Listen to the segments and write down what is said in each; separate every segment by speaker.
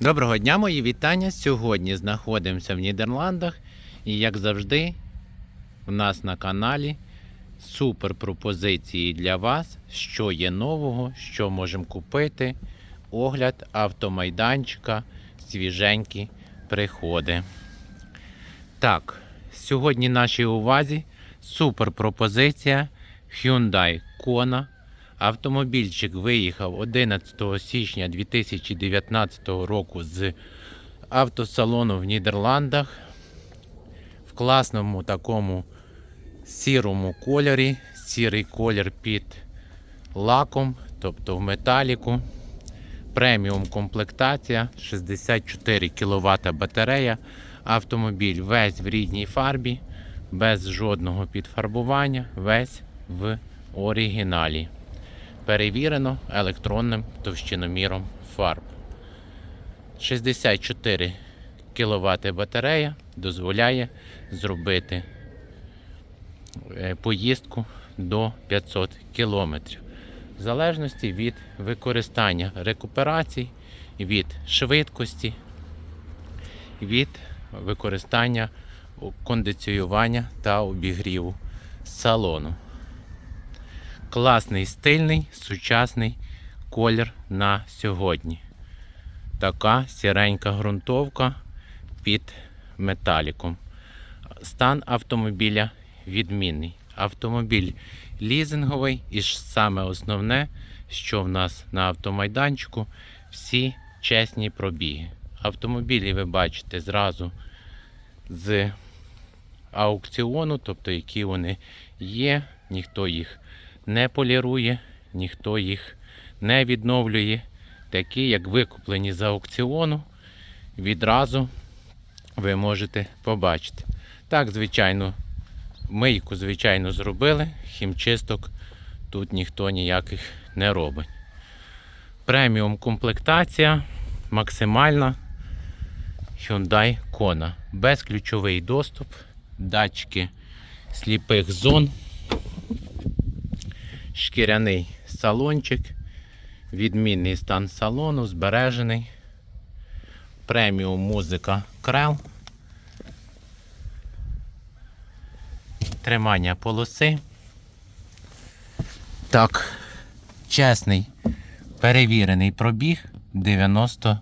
Speaker 1: Доброго дня, мої вітання. Сьогодні знаходимося в Нідерландах і, як завжди, у нас на каналі супер пропозиції для вас, що є нового, що можемо купити. Огляд автомайданчика, свіженькі приходи. Так, сьогодні нашій увазі супер пропозиція Hyundai Kona. Автомобільчик виїхав 11 січня 2019 року з автосалону в Нідерландах в класному такому сірому кольорі. Сірий колір під лаком, тобто в металіку. Преміум комплектація, 64 кВт батарея. Автомобіль весь в рідній фарбі, без жодного підфарбування, весь в оригіналі перевірено електронним товщиноміром фарб. 64 кВт батарея дозволяє зробити е, поїздку до 500 км. В залежності від використання рекуперацій, від швидкості, від використання кондиціювання та обігріву салону. Класний, стильний, сучасний колір на сьогодні. Така сіренька ґрунтовка під металіком. Стан автомобіля відмінний. Автомобіль лізинговий і ж саме основне, що в нас на автомайданчику, всі чесні пробіги. Автомобілі ви бачите зразу з аукціону, тобто які вони є, ніхто їх не полірує, ніхто їх не відновлює. Такі, як викуплені з аукціону, відразу ви можете побачити. Так, звичайно, мийку, звичайно, зробили, хімчисток тут ніхто ніяких не робить. Преміум комплектація максимальна Hyundai Kona. Безключовий доступ, датчики сліпих зон шкіряний салончик, відмінний стан салону, збережений. Преміум музика крел. Тримання полоси. Так, чесний перевірений пробіг 90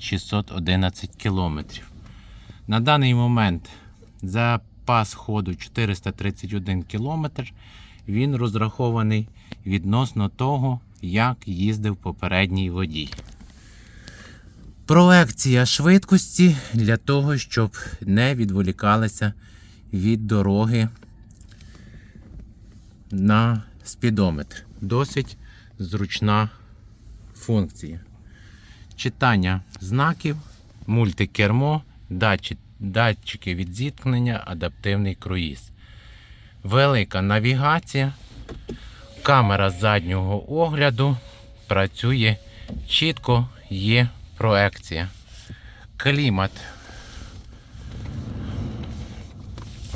Speaker 1: 611 кілометрів. На даний момент запас ходу 431 кілометр він розрахований відносно того, як їздив попередній водій. Проекція швидкості для того, щоб не відволікалися від дороги на спідометр. Досить зручна функція. Читання знаків, мультикермо, датчики від зіткнення, адаптивний круїз велика навігація, камера заднього огляду, працює. Чітко, є проекція. Клімат.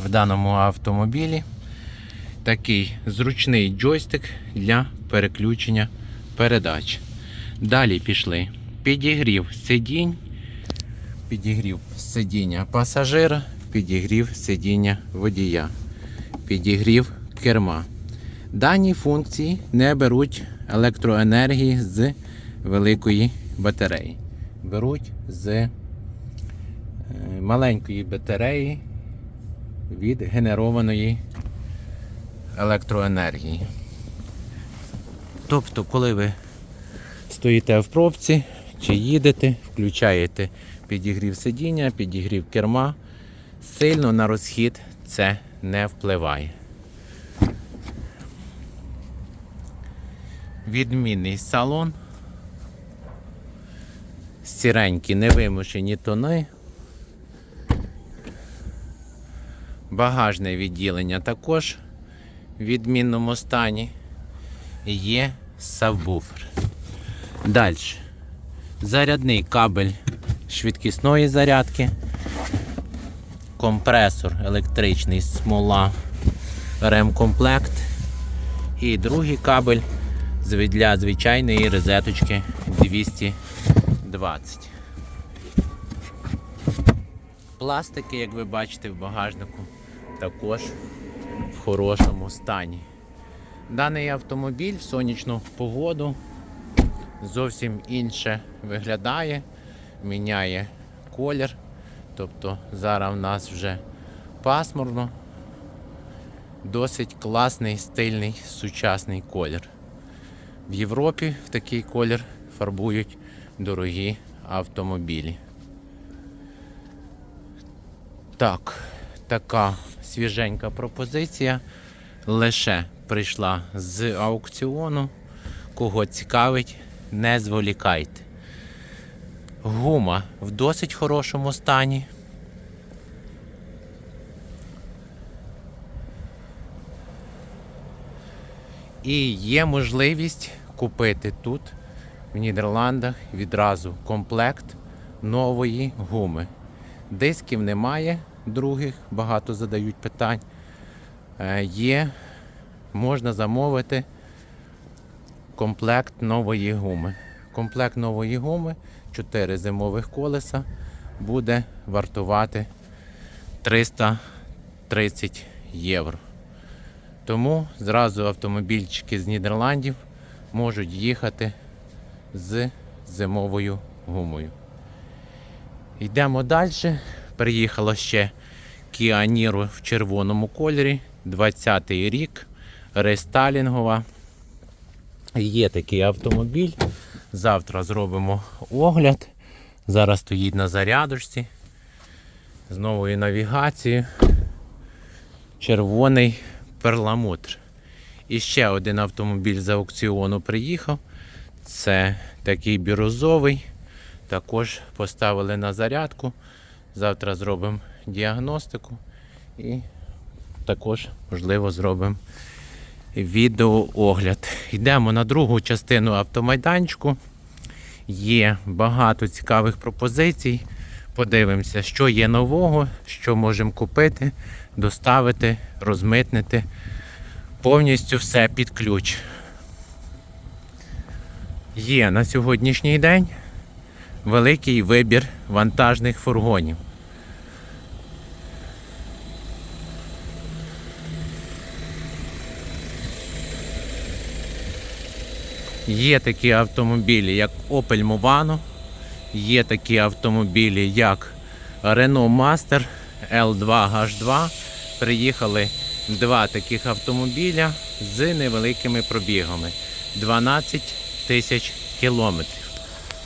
Speaker 1: В даному автомобілі. Такий зручний джойстик для переключення передач. Далі пішли. Підігрів сидінь, підігрів сидіння пасажира, підігрів сидіння водія підігрів керма. Дані функції не беруть електроенергії з великої батареї. Беруть з е, маленької батареї від генерованої електроенергії. Тобто, коли ви стоїте в пробці чи їдете, включаєте підігрів сидіння, підігрів керма, сильно на розхід це не впливає. Відмінний салон. Сіренькі невимушені тони. Багажне відділення також в відмінному стані. Є сабвуфер. Далі. Зарядний кабель швидкісної зарядки компресор електричний смола ремкомплект. І другий кабель для звичайної розеточки 220 20. Пластики, як ви бачите, в багажнику також в хорошому стані. Даний автомобіль в сонячну погоду зовсім інше виглядає, міняє колір. Тобто зараз в нас вже пасмурно, досить класний, стильний, сучасний колір. В Європі в такий колір фарбують дорогі автомобілі. Так, така свіженька пропозиція лише прийшла з аукціону. Кого цікавить, не зволікайте. Гума в досить хорошому стані. І є можливість купити тут, в Нідерландах, відразу комплект нової гуми. Дисків немає других, багато задають питань. Е, Є, можна замовити комплект нової гуми. Комплект нової гуми, 4 зимових колеса, буде вартувати 330 євро. Тому зразу автомобільчики з Нідерландів можуть їхати з зимовою гумою. Йдемо далі. Приїхала ще Kia Niro в червоному кольорі. 20-й рік. Рестайлінгова. Є такий автомобіль. Завтра зробимо огляд. Зараз стоїть на зарядочці. З новою навігацією. Червоний перламутр. І ще один автомобіль з аукціону приїхав. Це такий бірозовий. Також поставили на зарядку. Завтра зробимо діагностику і також, можливо, зробимо відеоогляд. Йдемо на другу частину автомайданчику. Є багато цікавих пропозицій. Подивимося, що є нового, що можемо купити, доставити, розмитнити. Повністю все під ключ. Є на сьогоднішній день великий вибір вантажних фургонів. Є такі автомобілі, як Opel Movano, є такі автомобілі, як Renault Master L2H2. Приїхали два таких автомобіля з невеликими пробігами 12 тисяч кілометрів.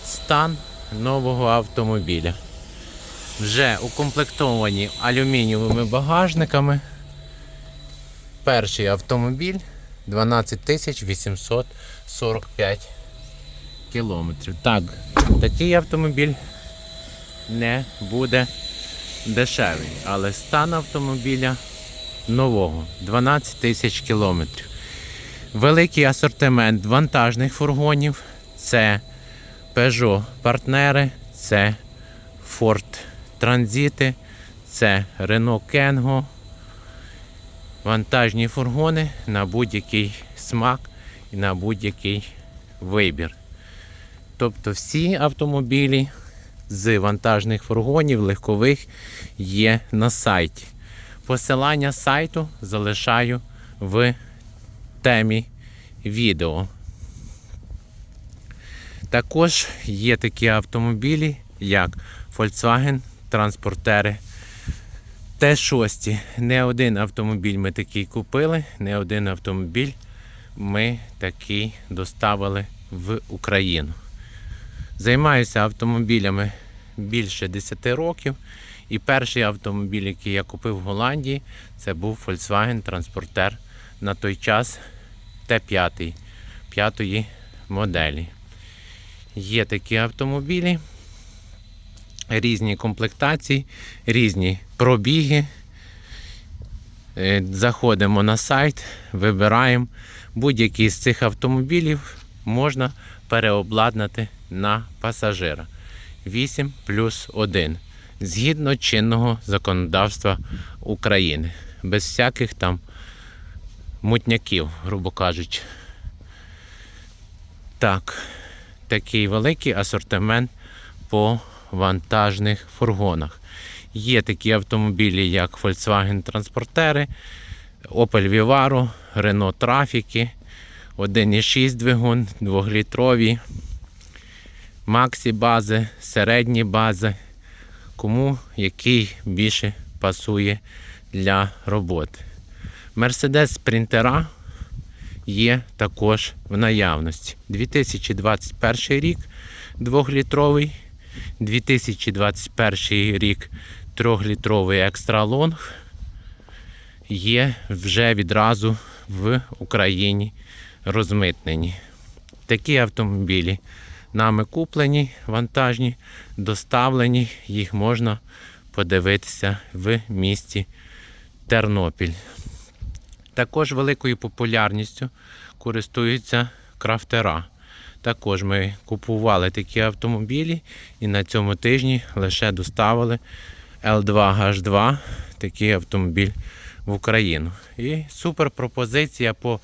Speaker 1: Стан нового автомобіля. Вже укомплектовані алюмінієвими багажниками. Перший автомобіль 12 845 кілометрів. Так, такий автомобіль не буде дешевий, але стан автомобіля нового 12 тисяч кілометрів. Великий асортимент вантажних фургонів. Це Peugeot партнери, це Ford Транзити, це Renault Kengo. Вантажні фургони на будь-який смак і на будь-який вибір. Тобто всі автомобілі з вантажних фургонів легкових є на сайті. Посилання сайту залишаю в темі відео. Також є такі автомобілі, як Volkswagen транспортери Т6. Не один автомобіль ми такий купили, не один автомобіль ми такий доставили в Україну. Займаюся автомобілями більше 10 років. І перший автомобіль, який я купив в Голландії, це був Volkswagen Transporter на той час Т5 п'ятої моделі. Є такі автомобілі, різні комплектації, різні пробіги. Е, Заходимо на сайт, вибираємо будь-який з цих автомобілів можна переобладнати на пасажира 8 плюс 1 згідно чинного законодавства України, без всяких там мутняків, грубо кажучи. Так, такий великий асортимент по вантажних фургонах. Є такі автомобілі, як Volkswagen Транспортери, Opel Vivaro, Renault Trafic, 1,6 двигун, 2-літрові, Максі бази, середні бази, кому який більше пасує для роботи. Mercedes Спринтера є також в наявності. 2021 рік 2-літровий, 2021 рік 3-літровий екстра є вже відразу в Україні розмитнені. Такі автомобілі нами куплені, вантажні, доставлені, їх можна подивитися в місті Тернопіль. Також великою популярністю користуються крафтера. Також ми купували такі автомобілі і на цьому тижні лише доставили L2H2, такий автомобіль в Україну. І супер пропозиція по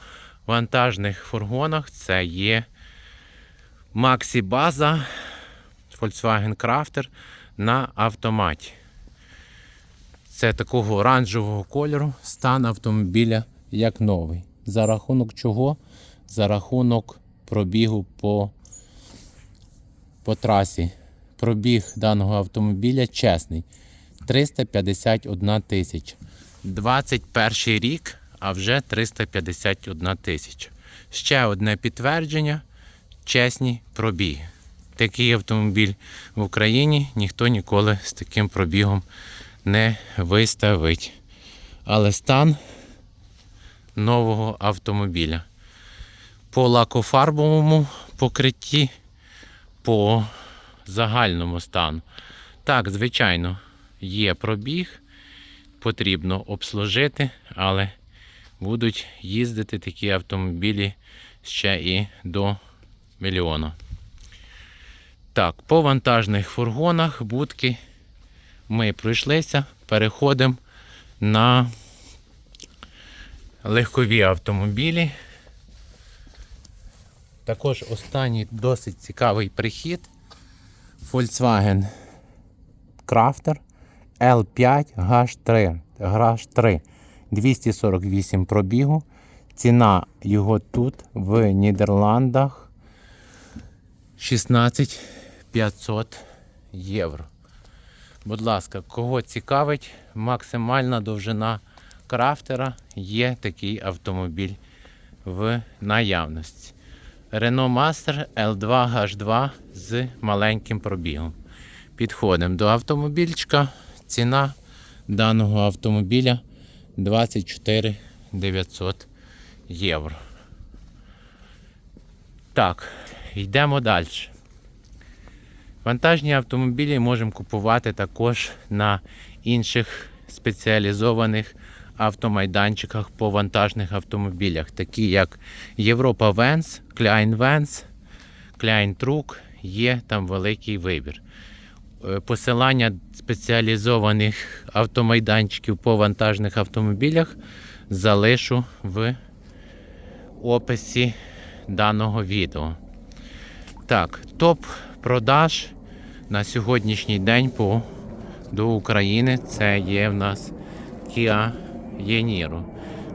Speaker 1: вантажних фургонах це є Maxi База Volkswagen Crafter на автоматі. Це такого оранжевого кольору стан автомобіля як новий. За рахунок чого? За рахунок пробігу по, по трасі. Пробіг даного автомобіля чесний. 351 тисяча. 21 рік, а вже 351 тисяча. Ще одне підтвердження. Чесні пробіги. Такий автомобіль в Україні ніхто ніколи з таким пробігом не виставить. Але стан нового автомобіля. По лакофарбовому покритті, по загальному стану. Так, звичайно, є пробіг, потрібно обслужити, але будуть їздити такі автомобілі ще і до мільйона. Так, по вантажних фургонах, будки ми пройшлися, переходимо на легкові автомобілі. Також останній досить цікавий прихід. Volkswagen Crafter L5 H3 H3 248 пробігу. Ціна його тут в Нідерландах 16 500 євро. Будь ласка, кого цікавить, максимальна довжина крафтера є такий автомобіль в наявності. Renault Master L2 H2 з маленьким пробігом. Підходимо до автомобільчика. Ціна даного автомобіля 24 900 євро. Так, йдемо далі. Вантажні автомобілі можемо купувати також на інших спеціалізованих автомайданчиках по вантажних автомобілях, такі як Європа Венс, Кляйн Венс, Кляйн Трук, є там великий вибір. Е, Посилання спеціалізованих автомайданчиків по вантажних автомобілях залишу в описі даного відео. Так, топ продаж на сьогоднішній день по до України це є в нас Kia Yeniro.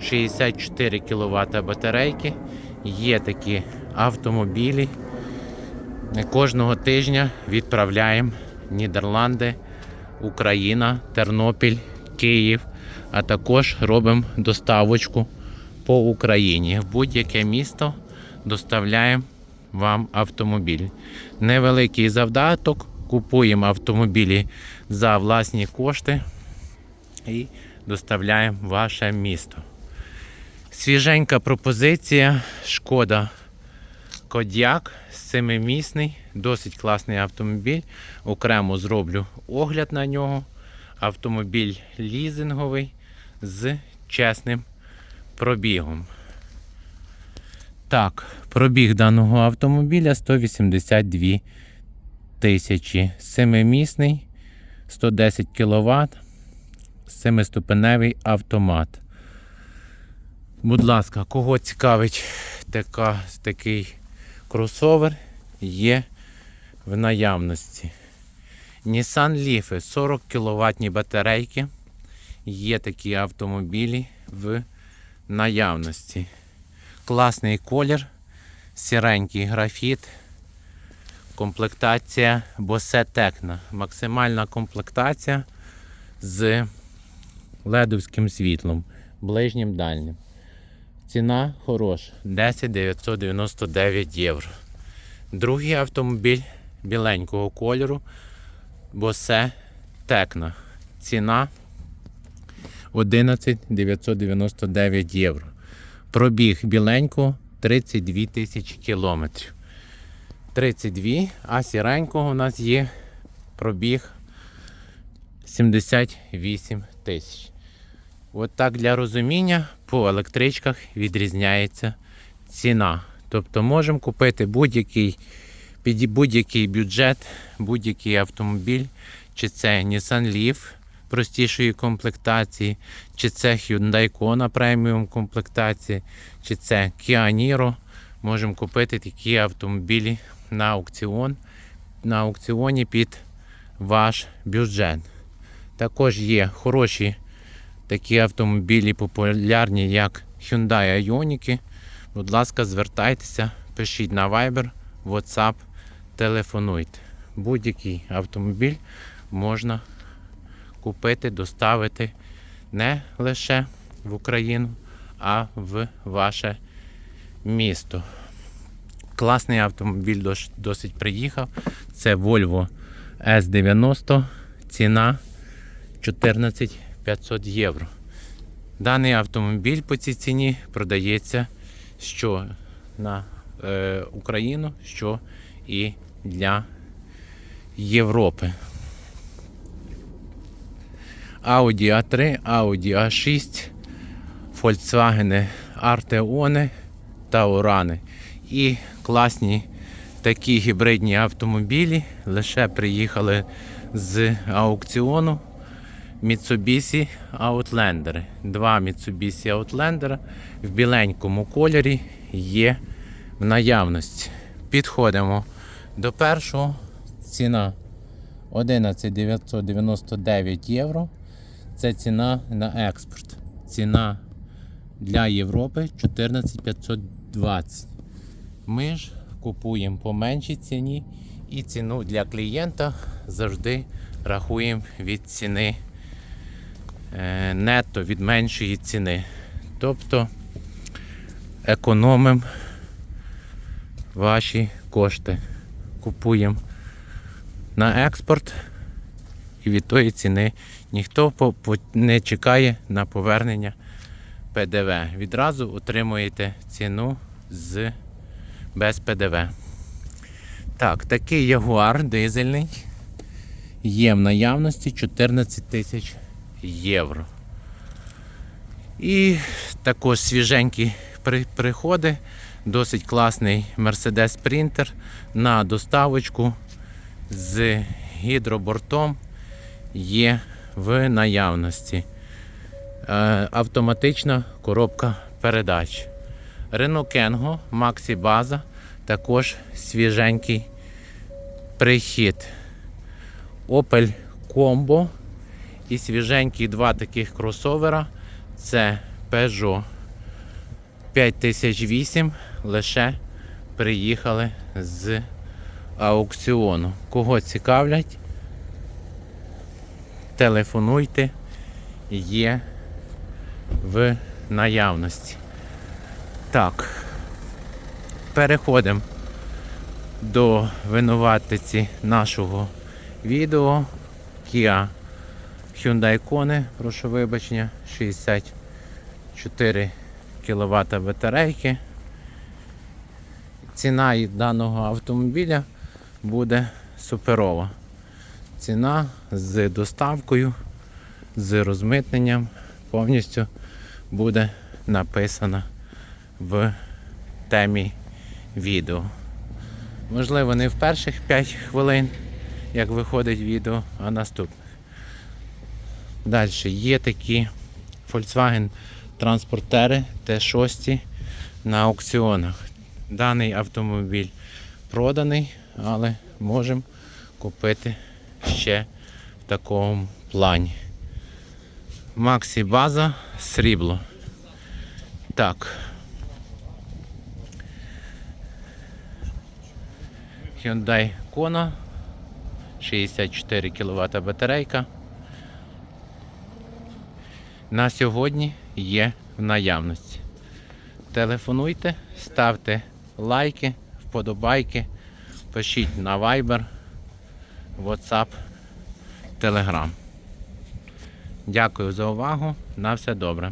Speaker 1: 64 кВт батарейки. Є такі автомобілі. Кожного тижня відправляємо Нідерланди, Україна, Тернопіль, Київ, а також робимо доставочку по Україні. В будь-яке місто доставляємо вам автомобіль. Невеликий завдаток, купуємо автомобілі за власні кошти і доставляємо ваше місто. Свіженька пропозиція. Шкода Кодяк, семимісний, досить класний автомобіль. Окремо зроблю огляд на нього. Автомобіль лізинговий з чесним пробігом. Так, пробіг даного автомобіля 182 тисячі. Семимісний, 110 кВт, семиступеневий автомат. Будь ласка, кого цікавить така, такий кросовер, є в наявності. Nissan Leaf 40 кВт батарейки. Є такі автомобілі в наявності. Класний колір, сіренький графіт. Комплектація Bose Tecna. Максимальна комплектація з ледовським світлом, ближнім дальнім. Ціна хороша 10 999 євро. Другий автомобіль біленького кольору Bose Tecna. Ціна 11 999 євро. Пробіг біленького 32 тисячі кілометрів. 32, а сіренького у нас є пробіг 78 тисяч. От так для розуміння по електричках відрізняється ціна. Тобто можемо купити будь-який під будь-який бюджет, будь-який автомобіль, чи це Nissan Leaf простішої комплектації, чи це Hyundai Kona преміум комплектації, чи це Kia Niro. Можемо купити такі автомобілі на аукціон, на аукціоні під ваш бюджет. Також є хороші такі автомобілі популярні, як Hyundai Ioniq. Будь ласка, звертайтеся, пишіть на Viber, WhatsApp, телефонуйте. Будь-який автомобіль можна купити, доставити не лише в Україну, а в ваше місто. Класний автомобіль дос- досить приїхав. Це Volvo S90, ціна 14 500 євро. Даний автомобіль по цій ціні продається що на е, Україну, що і для Європи. Audi A3, Audi A6, Volkswagen Arteon та Урани. І класні такі гібридні автомобілі лише приїхали з аукціону Mitsubishi Outlander. Два Mitsubishi Outlander в біленькому кольорі є в наявності. Підходимо до першого. Ціна 11 999 євро. Це ціна на експорт. Ціна для Європи 14 520. Ми ж купуємо по меншій ціні і ціну для клієнта завжди рахуємо від ціни е, нетто від меншої ціни. Тобто економимо ваші кошти. Купуємо на експорт і від тої ціни ніхто не чекає на повернення ПДВ. Відразу отримуєте ціну з без ПДВ. Так, такий ягуар дизельний є в наявності 14 тисяч євро. І також свіженькі при- приходи. Досить класний Mercedes Sprinter на доставочку з гідробортом є в наявності. Е, Автоматична коробка передач. Renault Kengo Maxi База також свіженький прихід. Opel Combo і свіженькі два таких кросовера. Це Peugeot 5008 лише приїхали з аукціону. Кого цікавлять, телефонуйте, є в наявності. Так, переходимо до винуватиці нашого відео. Kia Hyundai Kona, прошу вибачення, 64 кВт батарейки. Ціна даного автомобіля буде суперова. Ціна з доставкою, з розмитненням повністю буде написана в темі відео. Можливо, не в перших 5 хвилин, як виходить відео, а наступних. Далі є такі Volkswagen транспортери Т6 на аукціонах. Даний автомобіль проданий, але можемо купити ще в такому плані. Максі база, срібло. Так. Hyundai Kona 64 кВт батарейка. На сьогодні є в наявності. Телефонуйте, ставте лайки, вподобайки, пишіть на Viber, WhatsApp, Telegram. Дякую за увагу. На все добре.